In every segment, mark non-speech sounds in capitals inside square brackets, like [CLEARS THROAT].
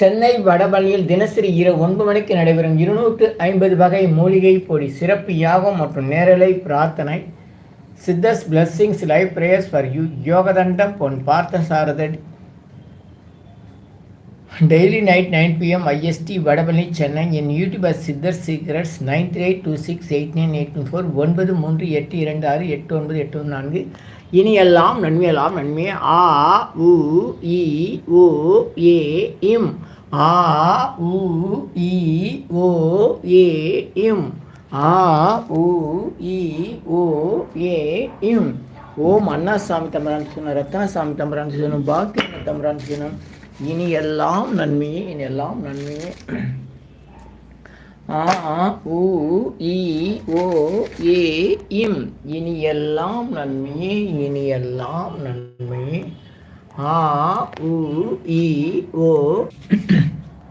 சென்னை வடபழனியில் தினசரி இரவு ஒன்பது மணிக்கு நடைபெறும் இருநூற்று ஐம்பது வகை மூலிகை பொடி சிறப்பு யாகம் மற்றும் நேரலை பிரார்த்தனை. Siddhas blessings life prayers for you யோகதண்டம் பொன் பார்த்த சாரதடி daily night nine PM IST Vadapalani Chennai என் YouTuber Siddhar secrets nine three eight two six eight nine eight two four ஒன்பது மூன்று எட்டு இரண்டு ஆறு எட்டு ஒன்பது எட்டு ஒன்று நான்கு. இனி எல்லாம் நன்மையெல்லாம் நன்மை. ஆ உ இ ஓ ஏ இம். ஆ உ இ ஓ ஏ இம் ஆ உ இ ஓ ஏ இம் ஓம் அண்ணாசாமி தம்பரான் சொன்ன ரத்னசாமி தம்பரான் சொன்ன பாக்கிய தம்பரான் சொன்ன இனி எல்லாம் நன்மையே இனி எல்லாம் நன்மையே. ஆ உ இ ஓ ஏ இம் இனி எல்லாம் நன்மையே இனி எல்லாம் நன்மையே. ஆ உ இ ஓ.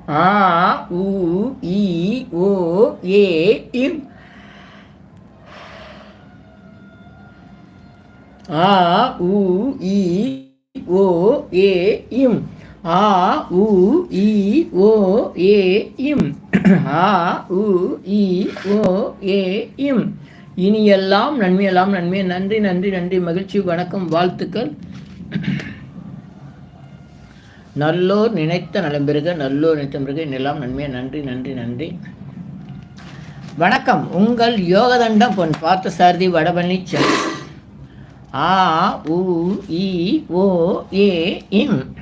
ஆ உ இ ஓ ஏ இம். ஆ உ இ ஓ ஏ இம். ஆ உ இ ஓ ஏ இம். ஆ உ இ ஓ ஏ இம். இனியெல்லாம் நன்மையெல்லாம் நன்மை. நன்றி நன்றி நன்றி. மகிழ்ச்சி வணக்கம் வாழ்த்துக்கள். நல்லோர் நினைத்த நலம்பெருக நல்லோர் நினைத்த பிறகு எல்லாம் நன்மையாக நன்றி நன்றி நன்றி. வணக்கம். உங்கள் யோகதண்டம் பொன். பார்த்த சாரதி வடபழனி ஆ உ இ ஓ ஏ இம்.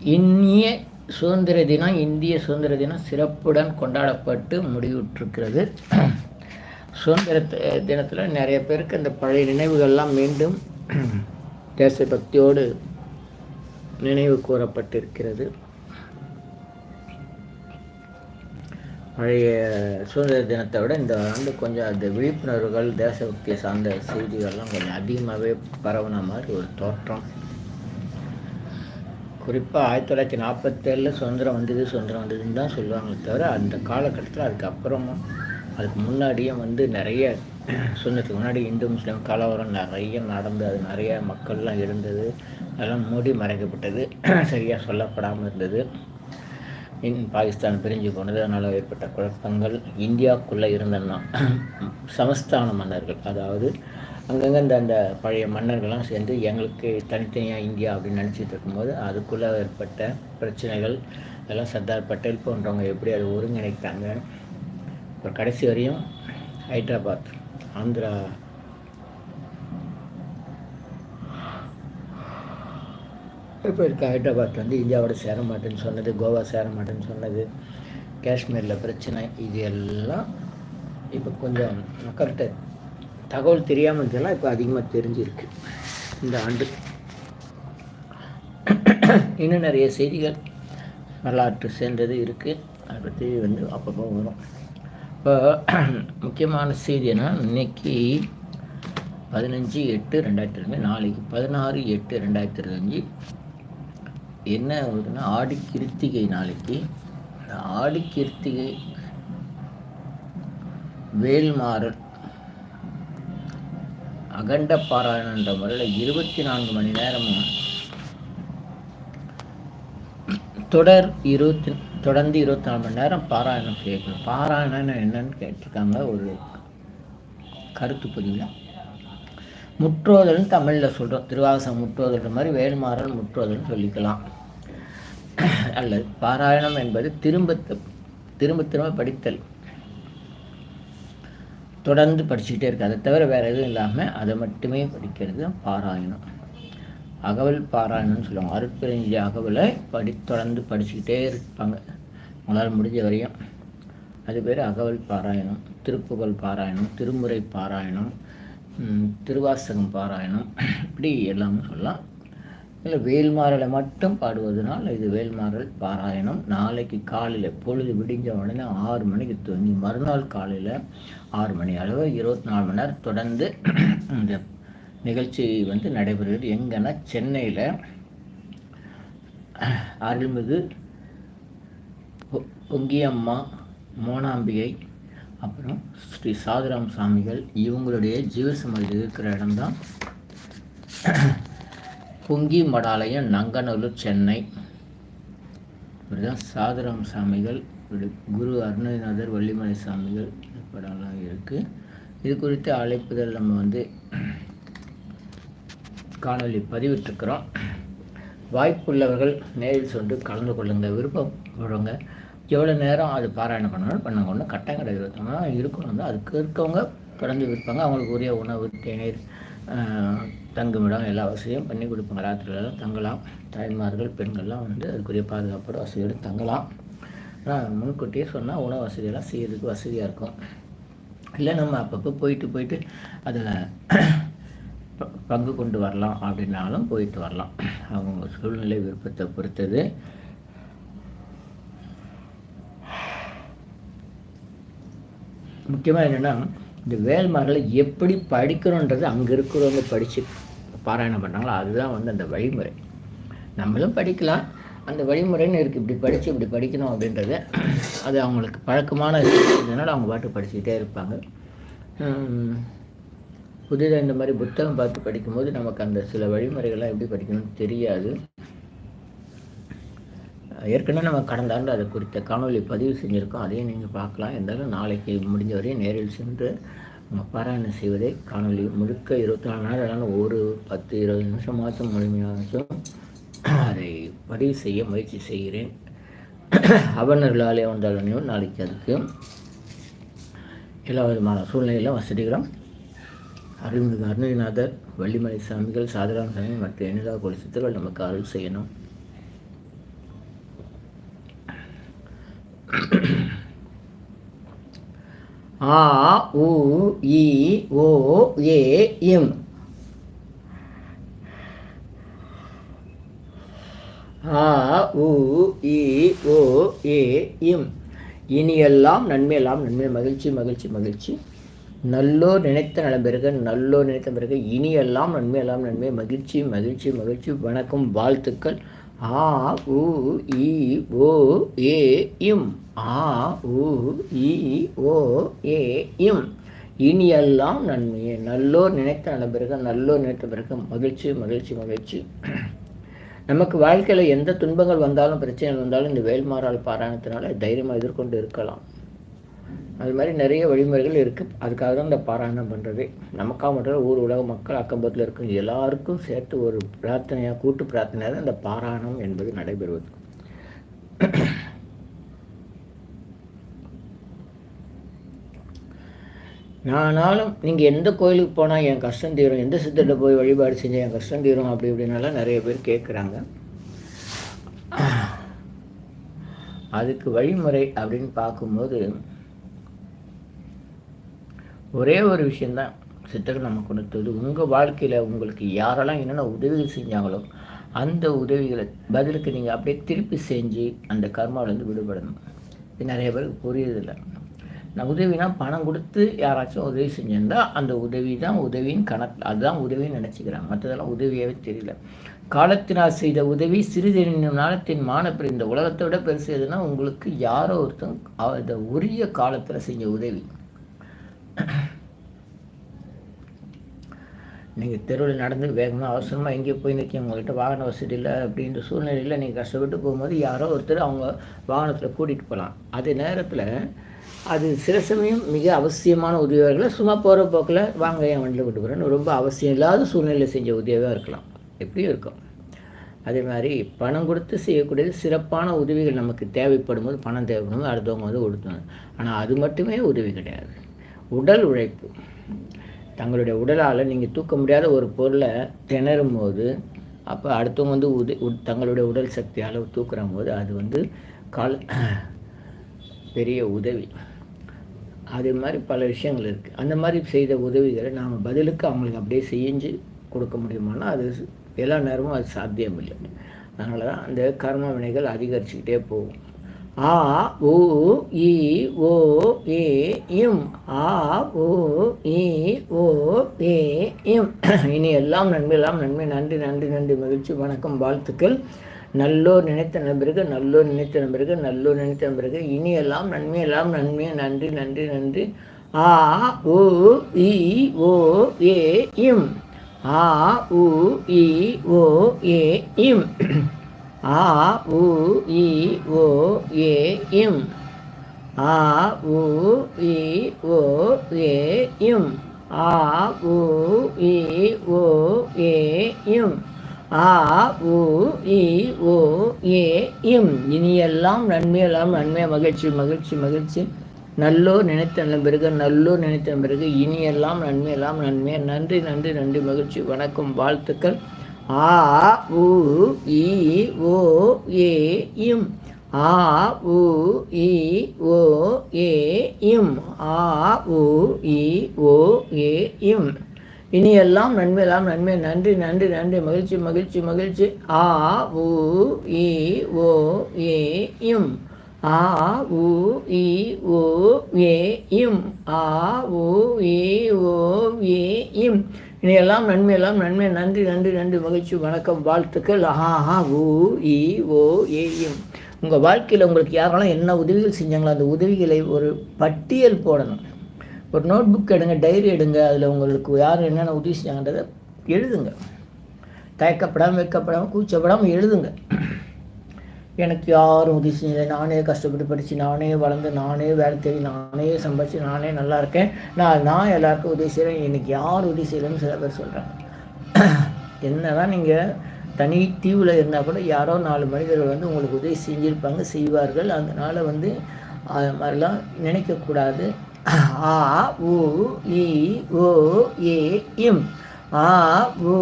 இந்திய சுதந்திர தினம் இந்திய சுதந்திர தினம் சிறப்புடன் கொண்டாடப்பட்டு முடிவுற்றிருக்கிறது. சுதந்திர தினத்தில் நிறைய பேருக்கு அந்த பழைய நினைவுகள்லாம் மீண்டும் தேசபக்தியோடு நினைவு கூறப்பட்டிருக்கிறது. பழைய சுதந்திர தினத்தை விட இந்த ஆண்டு கொஞ்சம் அந்த விழிப்புணர்வுகள் தேசபக்தியை சார்ந்த செய்திகள்லாம் கொஞ்சம் அதிகமாகவே பரவுன மாதிரி ஒரு தோற்றம். குறிப்பாக ஆயிரத்தி தொள்ளாயிரத்தி நாற்பத்தேழில் சுதந்திரம் வந்தது சுதந்திரம் வந்ததுன்னு தான் சொல்லுவாங்களே தவிர அந்த காலகட்டத்தில் அதுக்கப்புறமும் அதுக்கு முன்னாடியும் வந்து நிறைய சுதந்திரத்துக்கு முன்னாடி இந்து முஸ்லீம் கலவரம் நிறைய நடந்து அது நிறைய மக்கள்லாம் இருந்தது. அதெல்லாம் மூடி மறைக்கப்பட்டது. [CLEARS THROAT] சரியாக சொல்லப்படாமல் இருந்தது. இன் பாகிஸ்தான் பிரிஞ்சு போனது. அதனால் ஏற்பட்ட குழப்பங்கள். இந்தியாவுக்குள்ளே இருந்தன்னா [CLEARS THROAT] சமஸ்தான மன்னர்கள் அதாவது அங்கங்கே இந்த அந்த பழைய மன்னர்கள்லாம் சேர்ந்து எங்களுக்கு தனித்தனியாக இந்தியா அப்படின்னு நினச்சிட்டு இருக்கும்போது அதுக்குள்ளே ஏற்பட்ட பிரச்சனைகள் அதெல்லாம் சர்தார் பட்டேல் போன்றவங்க எப்படி அதை ஒருங்கிணைத்தாங்க? அப்புறம் கடைசி வரையும் ஹைதராபாத் ஆந்திரா. இப்போ இருக்க ஹைதராபாத் வந்து இந்தியாவோட சேர மாட்டேன்னு சொன்னது கோவா சேர மாட்டேன்னு சொன்னது காஷ்மீரில் பிரச்சனை இது எல்லாம் இப்போ கொஞ்சம் மக்கள்கிட்ட தகவல் தெரியாமல் இருந்ததெல்லாம் இப்போ அதிகமாக தெரிஞ்சிருக்கு இந்த ஆண்டு. இன்னும் நிறைய செய்திகள் வரலாற்று சேர்ந்தது இருக்குது அதை பற்றி வந்து அப்பப்போ வரும். இப்போ முக்கியமான செய்தினா இன்னைக்கு பதினஞ்சு எட்டு ரெண்டாயிரத்தி ரெண்டு நாளைக்கு பதினாறு எட்டு ரெண்டாயிரத்தி இருபத்தஞ்சி என்ன வருதுன்னா ஆடி கிருத்திகை நாளைக்கு. இந்த ஆடி கிருத்திகை வேல்மாறல் அகண்ட பாராயணன்ற முறையில் இருபத்தி நான்கு மணி நேரமும் தொடர் இருபத்தி தொடர்ந்து இருபத்தி நாலு மணி நேரம் பாராயணம் செய்யணும் பாராயணம் என்னன்னு கேட்டிருக்காங்க ஒரு கருத்து புரியல. முற்றோதல்னு தமிழில் சொல்கிறோம் திருவாசம் முற்றோதல்ன்ற மாதிரி வேல்மாறல் முற்றோதல்னு சொல்லிக்கலாம். அல்லது பாராயணம் என்பது திரும்ப திரும்ப திரும்ப படித்தல். தொடர்ந்து படிச்சுக்கிட்டே இருக்கு. அதை தவிர வேறு எதுவும் இல்லாமல் அதை மட்டுமே படிக்கிறது தான் பாராயணம். அகவல் பாராயணம்னு சொல்லுவாங்க. அருட்பெருஞ்சி அகவலை படி தொடர்ந்து படிச்சுக்கிட்டே இருப்பாங்க. உங்களால் முடிஞ்ச வரையும். அது பேர் அகவல் பாராயணம். திருப்புகழ் பாராயணம் திருமுறை பாராயணம் திருவாசகம் பாராயணம் இப்படி எல்லாமே சொல்லலாம். இல்லை வேல்மாறலை மட்டும் பாடுவதனால் இது வேல்மாறல் பாராயணம். நாளைக்கு காலையில் பொழுது விடிஞ்ச உடனே ஆறு மணிக்கு தூங்கி மறுநாள் காலையில் ஆறு மணி அளவு இருபத்தி நாலு மணி நேரம் தொடர்ந்து [CLEARS THROAT] இந்த நிகழ்ச்சி வந்து நடைபெறுகிறது. எங்கன்னா சென்னையில் [CLEARS THROAT] அருள்மிகு பொ- பொங்கியம்மா மோனாம்பிகை அப்புறம் ஸ்ரீ சாதுராம் சாமிகள் இவங்களுடைய ஜீவசமாதி இருக்கிற இடம்தான் [CLEARS THROAT] புங்கி மடாலயம் நங்கநல்லூர் சென்னை. இப்படிதான் சாதுராம் சாமிகள் குரு அருணநாதர் வள்ளிமலை சாமிகள் படம்லாம் இருக்குது இது குறித்து அழைப்புதல் நம்ம வந்து காணொலி பதிவிட்டிருக்கிறோம். வாய்ப்புள்ளவர்கள் நேரில் சென்று கலந்து கொள்ளுங்க விருப்பம் உள்ளவங்க எவ்வளோ நேரம் அது பாராயணம் பண்ணாலும் பண்ணுங்க. ஒன்றும் கட்டம் கிடையாது. ஆனால் இருக்கணும். தான் அதுக்கு இருக்கவங்க தொடர்ந்து விற்பாங்க அவங்களுக்கு உரிய உணவு தேநீர் தங்குமிடம் எல்லா வசதியும் பண்ணி கொடுப்பாங்க ராத்திரிலாம் தங்கலாம். தாய்மார்கள் பெண்கள்லாம் வந்து அதுக்குரிய பாதுகாப்போட வசதியோடு தங்கலாம். ஆனால் முன்கூட்டியே சொன்னால் உணவு வசதியெல்லாம் செய்யறதுக்கு வசதியாக இருக்கும். இல்லை நம்ம அப்பப்போ போயிட்டு போயிட்டு அதில் பங்கு கொண்டு வரலாம் அப்படின்னாலும் போயிட்டு வரலாம். அவங்க சூழ்நிலை விருப்பத்தை பொறுத்தது. முக்கியமாக என்னென்னா இந்த வேல்மார்களை எப்படி படிக்கணுன்றது அங்கே இருக்கிறவங்க படித்து பாராயணம் பண்ணுறாங்களோ அதுதான் வந்து அந்த வழிமுறை. நம்மளும் படிக்கலாம். அந்த வழிமுறைன்னு இருக்குது இப்படி படித்து இப்படி படிக்கணும் அப்படின்றது அது அவங்களுக்கு பழக்கமான இதனால் அவங்க பாட்டு படிச்சுக்கிட்டே இருப்பாங்க. புதிதாக இந்த மாதிரி புத்தகம் பார்த்து படிக்கும்போது நமக்கு அந்த சில வழிமுறைகள்லாம் எப்படி படிக்கணும்னு தெரியாது. ஏற்கனவே நம்ம கடந்த ஆண்டு அதை குறித்த காணொலி பதிவு செஞ்சுருக்கோம். அதையும் நீங்கள் பார்க்கலாம். இருந்தாலும் நாளைக்கு முடிஞ்ச வரையும் நேரில் சென்று நம்ம பாராயணம் செய்வதை காணொலி முழுக்க இருபத்தி நாலு நாள் ஆனாலும் ஒரு பத்து இருபது நிமிஷம் மாதம் முழுமையாச்சும் அதை பதிவு செய்ய முயற்சி செய்கிறேன். அவனர்களாலே வந்தாலும் நாளைக்கு அதுக்கு எல்லா விதமான சூழ்நிலையிலும் வசதிகளும் அருள்மிகு அருணகிரிநாதர் வள்ளிமலை சாமிகள் சாதராம் சாமி மற்ற எண்ணிலா கோடி சித்தர்கள் நமக்கு அருள் செய்யணும். ஆ உ இ ஓ ஏ இம் ஆ உ இ ஓ ஏ இம் இனியெல்லாம் நன்மையெல்லாம் நன்மை. மகிழ்ச்சி மகிழ்ச்சி மகிழ்ச்சி. நல்லோர் நினைத்த நலம் பெருக நல்லோர் நினைத்த பிறகு இனியெல்லாம் நன்மையெல்லாம் நன்மை. மகிழ்ச்சி மகிழ்ச்சி மகிழ்ச்சி. வணக்கம் வாழ்த்துக்கள். ஆ உ இ ஓ ஏ இம். ஆ உ இ ஓ ஏ இம். இனியெல்லாம் நன்மையே. நல்லோர் நினைத்த நல்ல பிறகு நல்லோர் நினைத்த பிறகு மகிழ்ச்சி மகிழ்ச்சி மகிழ்ச்சி. நமக்கு வாழ்க்கையில் எந்த துன்பங்கள் வந்தாலும் பிரச்சனைகள் வந்தாலும் இந்த வேல்மாறால் பாராயணத்தினால தைரியமாக எதிர்கொண்டு இருக்கலாம். அது மாதிரி நிறைய வழிமுறைகள் இருக்குது அதுக்காக தான் இந்த பாராயணம் பண்ணுறது நமக்காக மட்டும் ஊர் உலக மக்கள் அக்கம்பத்தில் இருக்கும் எல்லாருக்கும் சேர்த்து ஒரு பிரார்த்தனையாக கூட்டு பிரார்த்தனையாக தான் இந்த பாராயணம் என்பது நடைபெறுவது. நானாலும் நீங்கள் எந்த கோயிலுக்கு போனால் என் கஷ்டம் தீரும் எந்த சித்தத்தை போய் வழிபாடு செஞ்சால் என் கஷ்டம் தீரும் அப்படி இப்படின்னாலாம் நிறைய பேர் கேட்குறாங்க அதுக்கு வழிமுறை அப்படின்னு பார்க்கும்போது ஒரே ஒரு விஷயந்தான். சித்தர்கள் நம்ம கொடுத்தது உங்கள் வாழ்க்கையில் உங்களுக்கு யாரெல்லாம் என்னென்ன உதவிகள் செஞ்சாங்களோ அந்த உதவிகளை பதிலுக்கு நீங்கள் அப்படியே திருப்பி செஞ்சு அந்த கர்மாவிலேருந்து விடுபடணும். இது நிறைய பேருக்கு புரியுதில்லை நான் உதவினா பணம் கொடுத்து யாராச்சும் உதவி செஞ்சிருந்தால் அந்த உதவி தான் உதவின்னு கணக்கு அதுதான் உதவின்னு நினச்சிக்கிறாங்க. மற்றதெல்லாம் உதவியாகவே தெரியல. காலத்தினால் செய்த உதவி சிறிதெனும் நாளத்தின் மானப்பெரு இந்த உலகத்தை விட பெருசு எதுனா உங்களுக்கு யாரோ ஒருத்தன் அந்த உரிய காலத்தில் செஞ்ச உதவி. [CLEARS THROAT] நீங்கள் தெருவில் நடந்து வேகமாக அவசரமாக எங்கேயோ போய் நிற்க உங்கள்கிட்ட வாகன வசதி இல்லை அப்படின்ற சூழ்நிலையில் நீங்கள் கஷ்டப்பட்டு போகும்போது யாரோ ஒருத்தர் அவங்க வாகனத்தில் கூட்டிகிட்டு போகலாம் அதே நேரத்தில் அது சில சமயம் மிக அவசியமான உதவியாளர்களை சும்மா போகிற போக்கில் வாங்க என் வண்டியில் விட்டு போகிறேன்னு ரொம்ப அவசியம் இல்லாத சூழ்நிலையில் செஞ்ச உதவியாக இருக்கலாம். எப்படியும் இருக்கும். அதே மாதிரி பணம் கொடுத்து செய்யக்கூடியது சிறப்பான உதவிகள் நமக்கு தேவைப்படும் போது பணம் தேவைப்படும் போது அடுத்தவங்க வந்து கொடுத்தணும் ஆனால் அது மட்டுமே உதவி கிடையாது. உடல் உழைப்பு. தங்களுடைய உடலால் நீங்கள் தூக்க முடியாத ஒரு பொருளை திணறும் போது அப்போ அடுத்தவங்க வந்து உத தங்களுடைய உடல் சக்தியால் தூக்குற போது அது வந்து கால பெரிய உதவி. அது மாதிரி பல விஷயங்கள் இருக்குது அந்த மாதிரி செய்த உதவிகளை நாம் பதிலுக்கு அவங்களுக்கு அப்படியே செஞ்சு கொடுக்க முடியுமானா அது எல்லா நேரமும் அது சாத்தியம் இல்லை அதனால தான் அந்த கர்ம வினைகள் அதிகரிச்சுக்கிட்டே போகும். ஆ உ இ ஓ ஏ இம். ஆ உ இ ஓ ஏ இம். [CLEARS THROAT] இனி எல்லாம் நன்மை எல்லாம் நன்மை. நன்றி நன்றி நன்றி. மகிழ்ச்சி வணக்கம் வாழ்த்துக்கள். நல்லோர் நினைத்த நண்பருக்கு நல்லோர் நினைத்த நண்பருக்கு நல்லோர் நினைத்த நண்பருக்கு. இனியெல்லாம் நன்மையெல்லாம் நன்மை. நன்றி நன்றி நன்றி. ஆ உ இ ஓ ஏ இம். ஆ உ இ ஓ ஏ இம். [CLEARS THROAT] ஆ உ இ ஓ ஏ இம். ஆ உ இ ஓ ஏ இம். ஆ உ இ ஓ ஏ இம். ஆ உ இ ஓ ஏ இம். இனியெல்லாம் நன்மையெல்லாம் நன்மை. மகிழ்ச்சி மகிழ்ச்சி மகிழ்ச்சி. நல்லோர் நினைத்த பிறகு நல்லோர் நினைத்த பிறகு இனியெல்லாம் நன்மையெல்லாம் நன்மை. நன்றி நன்றி நன்றி. மகிழ்ச்சி. வணக்கம். வாழ்த்துக்கள். ஆ உ இ ஓ ஏ இம். ஆ உ இ ஓ ஏ இம். ஆ உ இ ஓ ஏ இம். இனி எல்லாம் நன்மையெல்லாம் நன்மை. நன்றி நன்றி நன்றி. மகிழ்ச்சி மகிழ்ச்சி மகிழ்ச்சி. ஆ உ இ ஓ ஏ இம். ஆ உ இ ஓ ஏ இம். ஆ உ இ ஓ ஏ இம். இனியெல்லாம் நன்மையெல்லாம் நன்மை நன்றி நன்றி நன்றி மகிழ்ச்சி வணக்கம் வாழ்த்துக்கள். ஆஹா உ இ ஓ ஏஎம் உங்கள் வாழ்க்கையில் உங்களுக்கு யாரெல்லாம் என்ன உதவிகள் செஞ்சாங்களோ அந்த உதவிகளை ஒரு பட்டியல் போடணும். ஒரு நோட் புக் எடுங்க டைரி எடுங்க அதில் உங்களுக்கு யார் என்னென்ன உதவி செஞ்சாங்கன்றதை எழுதுங்க. தயக்கப்படாமல் வைக்கப்படாமல் கூச்சப்படாமல் எழுதுங்க. எனக்கு யாரும் உதவி செஞ்சதில்லை. நானே கஷ்டப்பட்டு படித்து நானே வளர்ந்து நானே வேலை தேடி நானே சம்பாதிச்சு நானே நல்லா இருக்கேன். நான் நான் எல்லாருக்கும் உதவி செய்கிறேன் எனக்கு யார் உதவி செய்யலைன்னு சில பேர் சொல்கிறாங்க [CLEARS THROAT] என்ன தான் நீங்கள் தனி தீவில் இருந்தால் கூட யாரோ நாலு மனிதர்கள் வந்து உங்களுக்கு உதவி செஞ்சுருப்பாங்க செய்வார்கள். அதனால் வந்து அது மாதிரிலாம் நினைக்கக்கூடாது. [CLEARS THROAT] ஆ உ இ ஓ ஏ இம். ஆ உ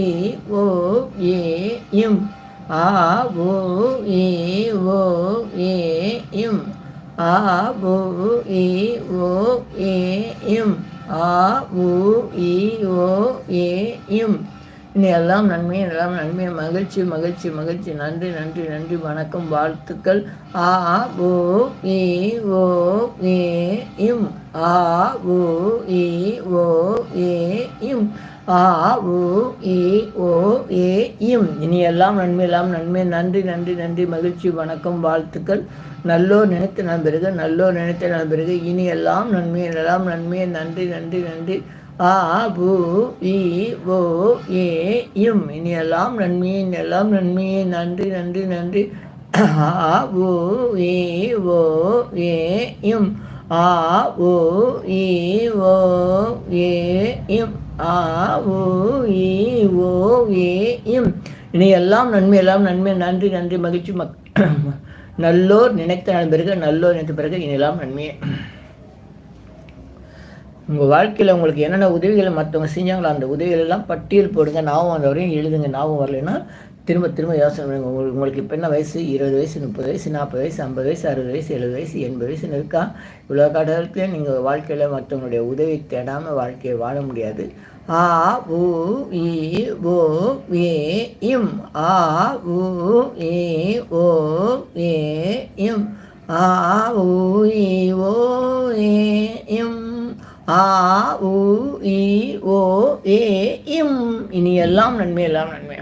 இ ஓ ஏ இம். ஆ ஓ ஏ ஓ ஏ இம். ஆ உ இ ஓ ஏ இம். ஆ உ இ ஓ ஏ இம். இனி எல்லாம் நன்மை எல்லாம் நன்மை. மகிழ்ச்சி மகிழ்ச்சி மகிழ்ச்சி. நன்றி நன்றி நன்றி. வணக்கம் வாழ்த்துக்கள். ஆ ஓ ஏ ஓ ஏ இம். ஆ ஓ இ ஓ ஏ இம். ஆ உ இ ஓ ஏ இம். இனி எல்லாம் நன்மை. எல்லாம் நன்மை நன்றி நன்றி நன்றி. மகிழ்ச்சி வணக்கம் வாழ்த்துக்கள். நல்லோ நினைத்து நண்பர்கள் நல்லோர் நினைத்த நண்பர்கள் இனி எல்லாம் நன்மை எல்லாம் நன்மை. நன்றி நன்றி நன்றி. ஆ பூ இ ஓ ஏ இம். இனி எல்லாம் நன்மையே எல்லாம் நன்மையே நன்றி நன்றி நன்றி. ஆ ஓ ஏ ஓ ஏ இம். ஆ ஓ இ ஓ ஏ இம். ஆ ஓ இ ஓ ஏ இம். இனி எல்லாம் நன்மை எல்லாம் நன்மை. நன்றி நன்றி மகிழ்ச்சி மக் [CLEARS THROAT] நல்லோர் நினைத்த பிறகு நல்லோர் நினைத்த பிறகு இனியெல்லாம் நன்மையே உங்கள் வாழ்க்கையில் உங்களுக்கு என்னென்ன உதவிகளை மற்றவங்க செஞ்சாங்களோ அந்த உதவிகளெல்லாம் பட்டியல் போடுங்க. ஞாபகம் வந்தவரையும் எழுதுங்க. ஞாபகம் வரலைன்னா திரும்ப திரும்ப யோசனை பண்ணுங்க. உங்களுக்கு உங்களுக்கு இப்போ என்ன வயசு? இருபது வயசு முப்பது வயசு நாற்பது வயசு ஐம்பது வயசு அறுபது வயசு எழுபது வயசு எண்பது வயசுன்னு இருக்கா? இவ்வளோ காலத்துலேயும் நீங்கள் வாழ்க்கையில் மற்றவங்களுடைய உதவி தேடாமல் வாழ்க்கையை வாழ முடியாது. ஆ உ இ ஓ ஏ இம். ஆ உ ஏ ஓ ஏ இம். ஆ உ இ ஓ ஏ இம். ஆ உ இ ஓ ஏ இம். இனி எல்லாம் நன்மை எல்லாம் நன்மை.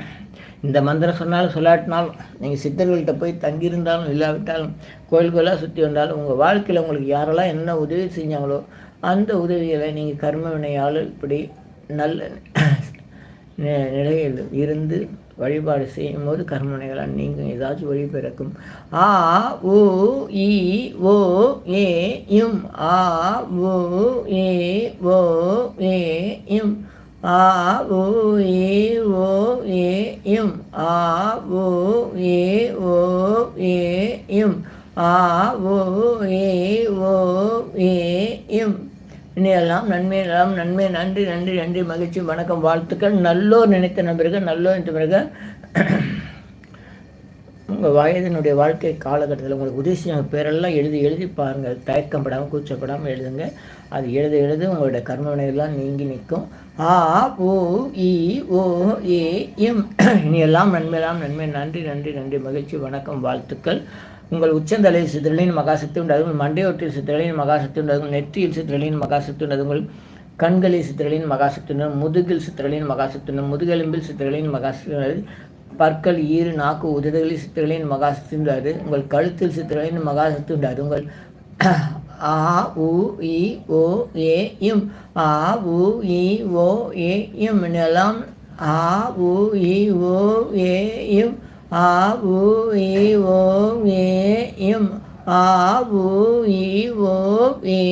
இந்த மந்திரம் சொன்னாலும் சொல்லாட்டினாலும் நீங்கள் சித்தர்கள்ட்ட போய் தங்கியிருந்தாலும் இல்லாவிட்டாலும் கோயில் கோயிலாக சுற்றி வந்தாலும் உங்கள் வாழ்க்கையில் உங்களுக்கு யாரெல்லாம் என்ன உதவி செஞ்சாங்களோ அந்த உதவிகளை நீங்கள் கர்ம வினையால் இப்படி நல்ல நிலையில் இருந்து வழிபாடு செய்யும் போது கர்மனைகளால் நீங்கள் ஏதாச்சும் வழி பிறக்கும். ஆ ஓ இ ஓ ஏ இம். ஆ ஓ ஏ ஓ ஏ இம். ஆ ஓ ஏ ஓ ஏ இம். ஆ ஓ ஏ ஓ ஏ இம். ஆ ஓ ஏ ஓ ஏ இம். இனியெல்லாம் நன்மை எல்லாம் நன்மை நன்றி நன்றி நன்றி மகிழ்ச்சி வணக்கம் வாழ்த்துக்கள். நல்லோர் நினைத்த நபர்கள் நல்லோர் நினைத்த பிறகு உங்கள் வயதினுடைய வாழ்க்கை காலகட்டத்தில் உங்களுக்கு உதவி பேரெல்லாம் எழுதி எழுதி பாருங்கள் தயக்கப்படாமல் கூச்சப்படாமல் எழுதுங்க. அது எழுத எழுத உங்களுடைய கர்மவினைகள்லாம் நீங்கி நிற்கும். ஆ ஓ இ ஓ ஏ எம். இனி எல்லாம் நன்மையெல்லாம் நன்மை. நன்றி நன்றி நன்றி. மகிழ்ச்சி வணக்கம் வாழ்த்துக்கள். உங்கள் உச்சந்தலை சித்திரலின் மகாசக்தி உண்டாகும் மண்டையொட்டில் சித்திரலின் மகாசக்தி உண்டாகும் நெற்றியில் சித்திரலின் மகாசக்தி உண்டாகும் உங்கள் கண்களில் சித்திரலின் மகாசக்தி முதுகில் சித்திரலின் மகாசக்தி முதுகெலும்பில் சித்திரலின் மகாசக்தி பற்கள் ஈறு நாக்கு உதடுகளில் சித்திரகளின் மகா உண்டாது உங்கள் கழுத்தில் சித்திரகளின் மகா உண்டாது உங்கள் [CLEARS THROAT] ஆ உ இ ஓ ஏ இம் ஆ உ இ ஓ ஏ இம் நிலம் ஆ உ இ ஓ ஏ இம் ஆ உ இ ஓ ஏ இம் ஆ உ இ ஓ ஏ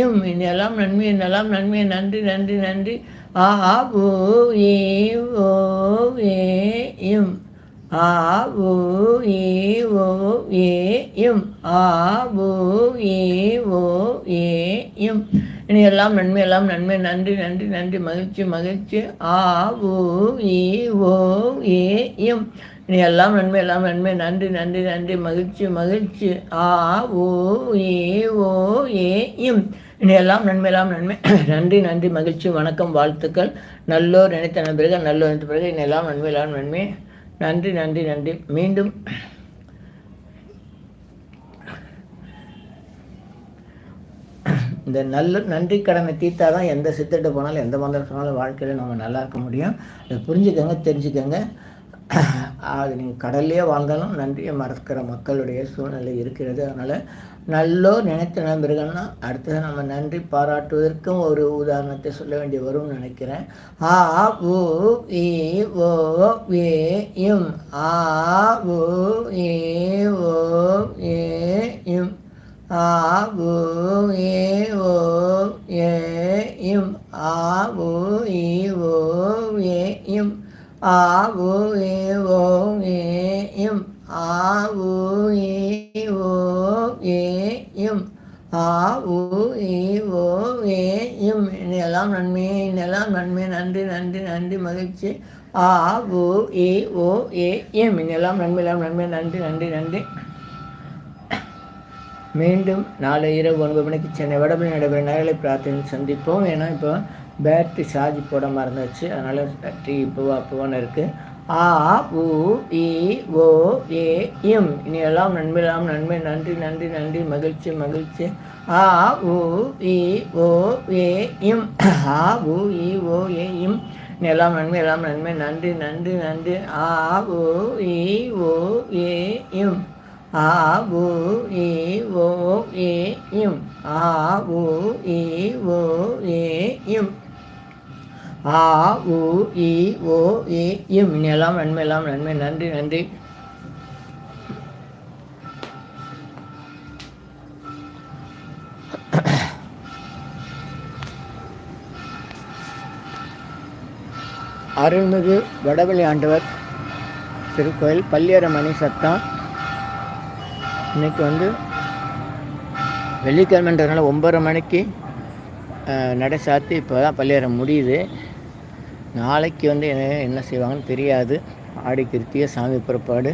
இம் நிலம் நன்மை நிலம் நன்மை நன்றி நன்றி நன்றி. ஆ உ இ ஓ ஏ இம் ஆ உ இ ஓ ஏ இம் ஆ உ இ ஓ ஏ இம் இனி எல்லாம் நன்மை எல்லாம் நன்மை. நன்றி நன்றி நன்றி. மகிழ்ச்சி மகிழ்ச்சி. ஆ உ இ ஓ ஏ இம் இனி எல்லாம் நன்மை எல்லாம் நன்மை. நன்றி நன்றி நன்றி. மகிழ்ச்சி மகிழ்ச்சி. ஆ ஓ ஏ ஓ ஏ இம் இனி எல்லாம் நன்மை. நன்மை [CLEARS THROAT] நன்றி நன்றி மகிழ்ச்சி வணக்கம் வாழ்த்துக்கள். நல்லோர் நினைத்த பிறகு நல்லோர் நினைத்த பிறகு இனியெல்லாம் நன்மையெல்லாம் நன்மை. நன்றி நன்றி நன்றி. மீண்டும் இந்த நல்ல நன்றி கடனை தீர்த்தா தான் எந்த சித்திட்ட போனாலும் எந்த மந்திரம் சொன்னாலும் வாழ்க்கையில் நம்ம நல்லா இருக்க முடியும். அதை புரிஞ்சுக்கோங்க தெரிஞ்சுக்கோங்க. அது நீங்கள் கடல்லையே வாழ்ந்தாலும் நன்றியை மறக்கிற மக்களுடைய சூழ்நிலை இருக்கிறது. அதனால் நல்லோர் நினைத்த நம்பர்கள்னா அடுத்தது நம்ம நன்றி பாராட்டுவதற்கும் ஒரு உதாரணத்தை சொல்ல வேண்டி வரும்னு நினைக்கிறேன். ஆ உ இ ஓ ஏ இம் ஆ உ ஏ ஓ ஏ இம் ஆ உ ஏ ஓ ஏ இம் ஆ உ இ ஓ ஏ இம் ஆ உ ஏ ஓ ஏ இம் ஆ உ ஏ ஓ ஏ இம் ஆ உ ஏ ஓ ஏ இம் நன்மை இன்னெல்லாம் நன்மை. நன்றி நன்றி நன்றி மகிழ்ச்சி. ஆ உ ஏ ஓ ஏ இம் இன்னெல்லாம் நன்மை எல்லாம் நன்மை. நன்றி நன்றி நன்றி. மீண்டும் நாளை இரவு ஒன்பது மணிக்கு சென்னை வடபழனி நடைபெறும் நகலை பிரார்த்தனை சந்திப்போம். ஏன்னா இப்போ பேட்ரி சார்ஜ் போட மறந்துச்சு அதனால் பேட்டரி இப்போவா அப்போவான்னு இருக்குது ஆ உ இ ஓ ஏ இம். இனி எல்லாம் நன்மை எல்லாம் நன்மை. நன்றி நன்றி நன்றி. மகிழ்ச்சி மகிழ்ச்சி. ஆ உ இ ஓ ஏ இம். ஆ உ இ ஓ ஏ இம். இனி எல்லாம் நன்மை எல்லாம் நன்மை. நன்றி நன்றி நன்றி. ஆ உ இ ஓ ஏ இம். ஆ உ இ ஓ ஏ இம். ஆ உ இ ஓ ஏ இம். ஆ உ இ ஓ ஏ இம் இனியெல்லாம் நன்மை எல்லாம் நன்மை நன்றி நன்றி. அருள்மிகு வடவழி ஆண்டவர் திருக்கோயில் பள்ளியற மணி சத்தம் இன்றைக்கி வந்து வெள்ளிக்கிழமைன்றதுனால ஒம்பரை மணிக்கு நடை சாத்தி இப்போ தான் பள்ளியறம் முடியுது. நாளைக்கு வந்து என்ன என்ன செய்வாங்கன்னு தெரியாது. ஆடி கிருத்திய சாமி புறப்பாடு.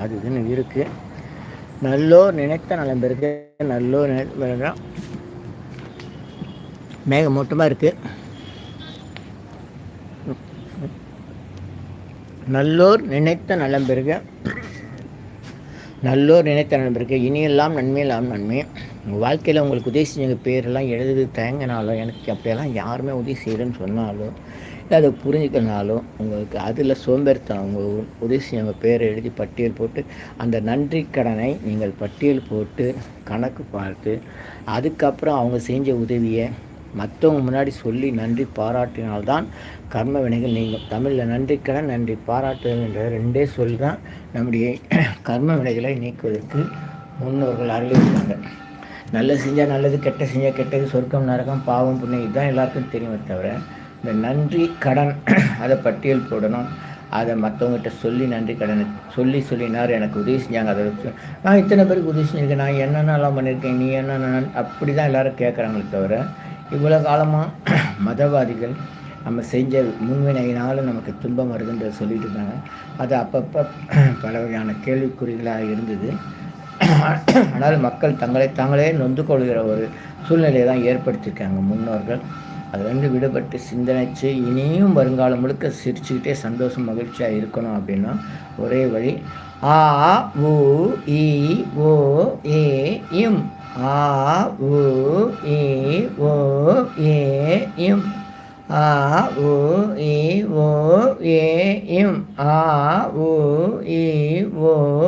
அது இதுன்னு இருக்குது நல்லோர் நினைத்த நலம் இருக்கு நல்லோர் நினைத்த மேகமூட்டமாக இருக்குது நல்லோர் நினைத்த நலம் பெருக நல்லோர் நினைத்த நலம் பெருக இனியெல்லாம் நன்மையெல்லாம் நன்மை. உங்கள் வாழ்க்கையில் உங்களுக்கு உதவி செஞ்ச பேரெல்லாம் எழுது தேங்கினாலும் எனக்கு அப்படியெல்லாம் யாருமே உதவி செய்யலைன்னு சொன்னாலும் இல்லை அதை புரிஞ்சுக்கனாலும் உங்களுக்கு அதில் சோம்பேறித்தனம் உங்கள் உதவி செஞ்சவங்க பேரை எழுதி பட்டியல் போட்டு அந்த நன்றி கடனை நீங்கள் பட்டியல் போட்டு கணக்கு பார்த்து அதுக்கப்புறம் அவங்க செஞ்ச உதவியை மற்றவங்க முன்னாடி சொல்லி நன்றி பாராட்டினால்தான் கர்ம வினைகள் நீங்கள் தமிழில் நன்றி கடன் நன்றி பாராட்டுதல் என்ற ரெண்டே சொல் தான் நம்முடைய கர்ம வினைகளை நீக்குவதற்கு முன்னோர்கள் அருளியிருக்காங்க. நல்லது செஞ்சால் நல்லது கெட்ட செஞ்சால் கெட்டது சொர்க்கம் நரகம் பாவம் புண்ணியம் இதுதான் எல்லாருக்கும் தெரியுமே தவிர இந்த நன்றி கடன் [CLEARS THROAT] அதை பட்டியல் போடணும். அதை மற்றவங்ககிட்ட சொல்லி நன்றி கடனை சொல்லி சொல்லினார் எனக்கு உதவி செஞ்சாங்க அதை வச்சு. நான் இத்தனை பேருக்கு உதவி செஞ்சுருக்கேன் நான் என்னென்னலாம் பண்ணியிருக்கேன் நீ என்னென்ன அப்படி தான் எல்லோரும் கேட்குறாங்களே தவிர இவ்வளோ காலமாக [CLEARS THROAT] மதவாதிகள் நம்ம செஞ்ச முன்வினையினாலும் நமக்கு துன்பம் வருதுன்ற சொல்லிட்டு இருந்தாங்க. அது அப்பப்போ [CLEARS THROAT] பல வகையான கேள்விக்குறிகளாக இருந்தது. ஆனால் மக்கள் தங்களை தாங்களே நொந்து கொள்கிற ஒரு சூழ்நிலையை தான் ஏற்படுத்தியிருக்காங்க முன்னோர்கள். அதுலேருந்து விடுபட்டு சிந்தனைச்சு இனியும் வருங்காலம் முழுக்க சிரிச்சுக்கிட்டே சந்தோஷம் மகிழ்ச்சியாக இருக்கணும் அப்படின்னா ஒரே வழி ஆ உ இ ஓ ஏ இம். ஆ உ இ ஓ ஏ இம். ஆ உ இ ஓ ஏ இம். ஆ உ இ ஓ ஏ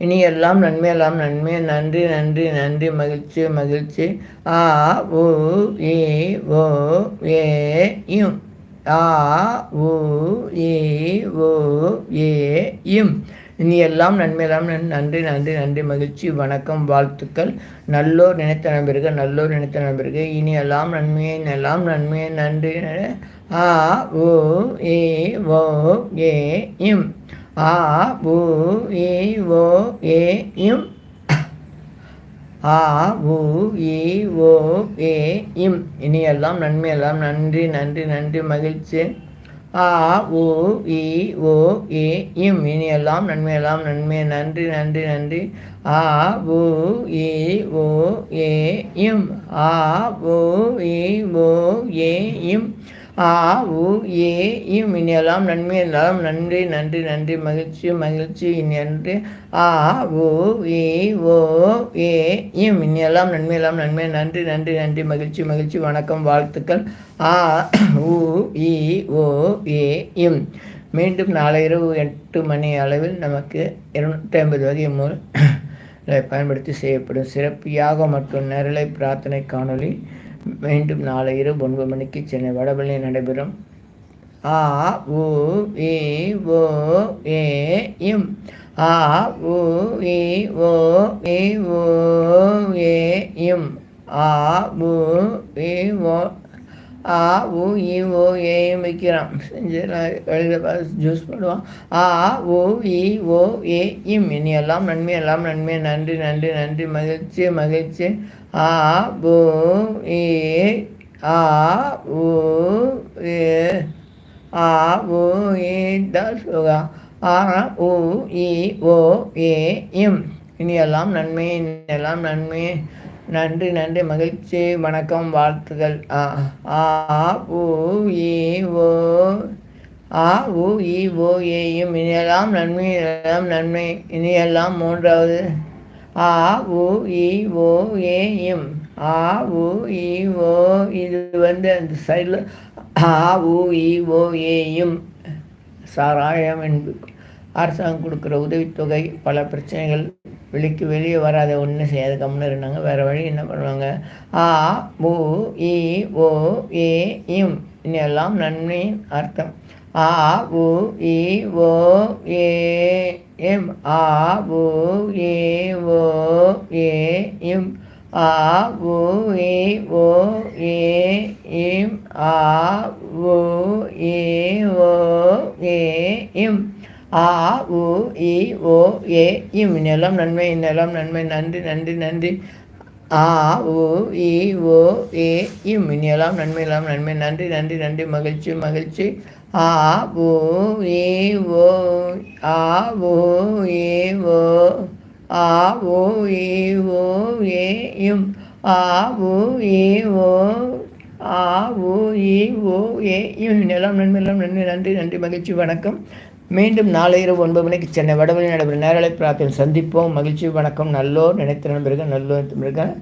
இனி எல்லாம் நன்மையெல்லாம் நன்மை நன்றி நன்றி நன்றி மகிழ்ச்சி மகிழ்ச்சி. ஆ உ ஏ ஓ ஏ இம். ஆ உ ஏ ஓ ஏ இம். இனி எல்லாம் நன்மையெல்லாம் நன்றி நன்றி நன்றி மகிழ்ச்சி வணக்கம் வாழ்த்துக்கள். நல்லோர் நினைத்த நண்பர்கள் நல்லோர் நினைத்த நண்பர்கள் இனி எல்லாம் நன்மையை எல்லாம் நன்மையை நன்றி. ஆ ஓ ஏ ஓ ஏ இம். ஆ உ இ ஓ ஏ இம். ஆ உ இ ஓ ஏ இம். இனியெல்லாம் நன்மையெல்லாம் நன்றி நன்றி நன்றி மகிழ்ச்சி. ஆ உ இ ஓ ஏ இம். இனியெல்லாம் நன்மையெல்லாம் நன்மை நன்மை நன்றி நன்றி நன்றி. ஆ உ இ ஓ ஏ இம். ஆ உ இ ஓ ஏ இம். ஆ உ ஏ இம் இனி நன்மை எல்லாம் நன்றி நன்றி நன்றி. மகிழ்ச்சி மகிழ்ச்சி. இனி நன்றி ஆ உ இ ஓ ஏ இம் இனியலாம் நன்மையெல்லாம் நன்மை எல்லாம் நன்மை. நன்றி நன்றி நன்றி. மகிழ்ச்சி மகிழ்ச்சி. வணக்கம் வாழ்த்துக்கள். ஆ உ இ ஓ ஏ இம். மீண்டும் நாளை இரவு எட்டு மணி அளவில் நமக்கு இருநூற்றி ஐம்பது வகை மூல் [CLEARS THROAT] பயன்படுத்தி செய்யப்படும் சிறப்பு யாகம் மற்றும் நேரலை பிரார்த்தனை காணொலி மீண்டும் நாளை இரவு ஒன்பது மணிக்கு சென்னை வடபள்ளி நடைபெறும். ஆ உ இ ஓ ஏ இம் ஆ உ இ ஓ இ ஓ ஏ இம் ஆ உ இ ஓ ஆ உ இ ஓ ஏயும் வைக்கிறான். செஞ்சு எழுத ஜூஸ் பண்ணுவான் ஆ ஓ இ ஓ ஏ இம் இனி எல்லாம் நன்மை எல்லாம் நன்மை. நன்றி நன்றி நன்றி. மகிழ்ச்சி மகிழ்ச்சி. ஆ பு ஏ ஆ உ ஏ ஆ உ ஏ தால் சுகா ஆ உ இ ஓ ஏ இம். இனியெல்லாம் நன்மை இனியெல்லாம் நன்மை. நன்றி நன்றி மகிழ்ச்சி வணக்கம் வாழ்த்துகள் ஆ ஆ உ இ ஓ ஆ உ இ ஓ ஏயும் இனியெல்லாம் நன்மை எல்லாம் நன்மை. இனியெல்லாம் மூன்றாவது. ஆ உ இ ஓ எம். ஆ உ இ ஓ. இது வந்து அந்த சைடில் ஆ உ இ ஓ எம். சாராயம் என்பது அரசாங்கம் கொடுக்குற உதவித்தொகை பல பிரச்சனைகள் வெளிக்கு வெளியே வராத ஒன்று செய்யாத கம்னு இருந்தாங்க. வேறு வழி என்ன பண்ணுவாங்க? ஆ உ இ ஓ ஏ இம் எல்லாம் நன்மையின் அர்த்தம். ஆ உ இ ஓ ஏ எம் ஆ ஓ ஏ ஓ ஏ எம் ஆ ஓ ஏ ஓ ஏ எம் ஆ ஓ ஏ ஓ ஏ எம் ஆ ஓ இ ஓ ஏ இம் இன்னெல்லாம் நன்மை இன்னெல்லாம் நன்மை நன்றி நன்றி நன்றி ஆ ஓ இ ஓ ஏ இம் நிலம் நன்மை எல்லாம் நன்மை நன்றி நன்றி நன்றி மகிழ்ச்சி மகிழ்ச்சி ஆ ஓ ஆ ஓ ஆ உ இ ஓ ஏ ஆ ஓ இ ஓ ஆ ஓ ஏ இம் நிலம் நன்மை எல்லாம் நன்மை. நன்றி நன்றி மகிழ்ச்சி வணக்கம். மீண்டும் நாளை இரவு ஒன்பது மணிக்கு சென்னை வடமொழி நடைபெறும் நேரலை பிரார்த்தனை சந்திப்போம். மகிழ்ச்சி வணக்கம். நல்லோர் நினைத்த நண்பர்கள் நல்லோர் நண்பர்கள்